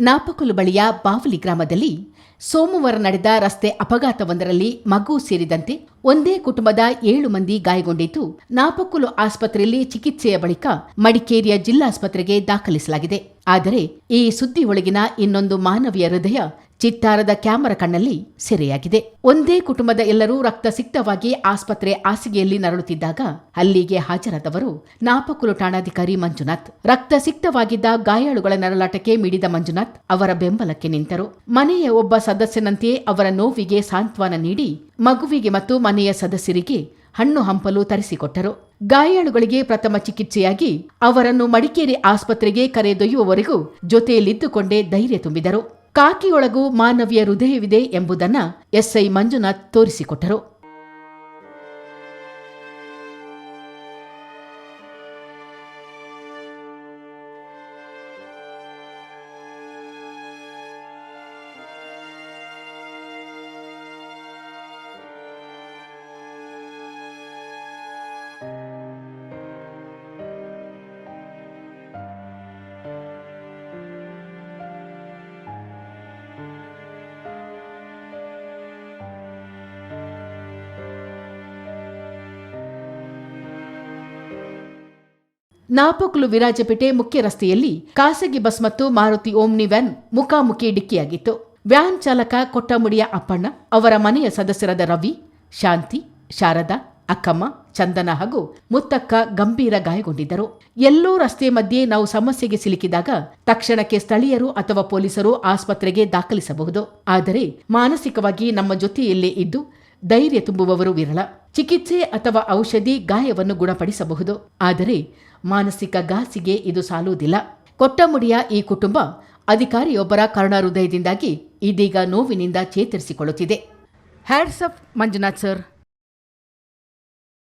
ನಾಪಕುಲು ಬಳಿಯ ಬಾವಲಿ ಗ್ರಾಮದಲ್ಲಿ ಸೋಮವಾರ ನಡೆದ ರಸ್ತೆ ಅಪಘಾತವೊಂದರಲ್ಲಿ ಮಗು ಸೇರಿದಂತೆ ಒಂದೇ ಕುಟುಂಬದ ಏಳು ಮಂದಿ ಗಾಯಗೊಂಡಿದ್ದು, ನಾಪಕುಲು ಆಸ್ಪತ್ರೆಯಲ್ಲಿ ಚಿಕಿತ್ಸೆಯ ಬಳಿಕ ಮಡಿಕೇರಿಯ ಜಿಲ್ಲಾಸ್ಪತ್ರೆಗೆ ದಾಖಲಿಸಲಾಗಿದೆ. ಆದರೆ, ಈ ಸುದ್ದಿ ಒಳಗಿನ ಇನ್ನೊಂದು ಮಾನವೀಯ ಹೃದಯ ಚಿತ್ತಾರದ ಕ್ಯಾಮರಾ ಕಣ್ಣಲ್ಲಿ ಸೆರೆಯಾಗಿದೆ. ಒಂದೇ ಕುಟುಂಬದ ಎಲ್ಲರೂ ರಕ್ತ ಸಿಕ್ತವಾಗಿ ಆಸ್ಪತ್ರೆ ಹಾಸಿಗೆಯಲ್ಲಿ ನರಳುತ್ತಿದ್ದಾಗ ಅಲ್ಲಿಗೆ ಹಾಜರಾದವರು ನಾಪಕುಲು ಠಾಣಾಧಿಕಾರಿ ಮಂಜುನಾಥ್. ರಕ್ತ ಸಿಕ್ತವಾಗಿದ್ದ ಗಾಯಾಳುಗಳ ನರಳಾಟಕ್ಕೆ ಮಿಡಿದ ಮಂಜುನಾಥ್ ಅವರ ಬೆಂಬಲಕ್ಕೆ ನಿಂತರು. ಮನೆಯ ಒಬ್ಬ ಸದಸ್ಯನಂತೆಯೇ ಅವರ ನೋವಿಗೆ ಸಾಂತ್ವನ ನೀಡಿ ಮಗುವಿಗೆ ಮತ್ತು ಮನೆಯ ಸದಸ್ಯರಿಗೆ ಹಣ್ಣು ಹಂಪಲು ತರಿಸಿಕೊಟ್ಟರು. ಗಾಯಾಳುಗಳಿಗೆ ಪ್ರಥಮ ಚಿಕಿತ್ಸೆಯಾಗಿ ಅವರನ್ನು ಮಡಿಕೇರಿ ಆಸ್ಪತ್ರೆಗೆ ಕರೆದೊಯ್ಯುವವರೆಗೂ ಜೊತೆಯಲ್ಲಿದ್ದುಕೊಂಡೇ ಧೈರ್ಯ ತುಂಬಿದರು. ಕಾಕಿಯೊಳಗೂ ಮಾನವೀಯ ಹೃದಯವಿದೆ ಎಂಬುದನ್ನು ಎಸ್ಐ ಮಂಜುನಾಥ್ ತೋರಿಸಿಕೊಟ್ಟರು. ನಾಪಕ್ಲು ವಿರಾಜಪೇಟೆ ಮುಖ್ಯ ರಸ್ತೆಯಲ್ಲಿ ಖಾಸಗಿ ಬಸ್ ಮತ್ತು ಮಾರುತಿ ಓಮ್ನಿ ವ್ಯಾನ್ ಮುಖಾಮುಖಿ ಡಿಕ್ಕಿಯಾಗಿತ್ತು. ವ್ಯಾನ್ ಚಾಲಕ ಕೊಟ್ಟಮುಡಿಯ ಅಪ್ಪಣ್ಣ, ಅವರ ಮನೆಯ ಸದಸ್ಯರಾದ ರವಿ, ಶಾಂತಿ, ಶಾರದಾ, ಅಕ್ಕಮ್ಮ, ಚಂದನ ಹಾಗೂ ಮುತ್ತಕ್ಕ ಗಂಭೀರ ಗಾಯಗೊಂಡಿದ್ದರು. ಎಲ್ಲೋ ರಸ್ತೆ ಮಧ್ಯೆ ನಾವು ಸಮಸ್ಯೆಗೆ ಸಿಲುಕಿದಾಗ ತಕ್ಷಣಕ್ಕೆ ಸ್ಥಳೀಯರು ಅಥವಾ ಪೊಲೀಸರು ಆಸ್ಪತ್ರೆಗೆ ದಾಖಲಿಸಬಹುದು. ಆದರೆ ಮಾನಸಿಕವಾಗಿ ನಮ್ಮ ಜೊತೆಯಲ್ಲೇ ಇದ್ದು ಧೈರ್ಯ ತುಂಬುವವರು ವಿರಳ. ಚಿಕಿತ್ಸೆ ಅಥವಾ ಔಷಧಿ ಗಾಯವನ್ನು ಗುಣಪಡಿಸಬಹುದು. ಆದರೆ ಮಾನಸಿಕ ಗಾಸಿಗೆ ಇದು ಸಾಲುವುದಿಲ್ಲ. ಕೊಟ್ಟಮುಡಿಯ ಈ ಕುಟುಂಬ ಅಧಿಕಾರಿಯೊಬ್ಬರ ಕರ್ಣ ಹೃದಯದಿಂದಾಗಿ ಇದೀಗ ನೋವಿನಿಂದ ಚೇತರಿಸಿಕೊಳ್ಳುತ್ತಿದೆ. Hats off Manjunath sir.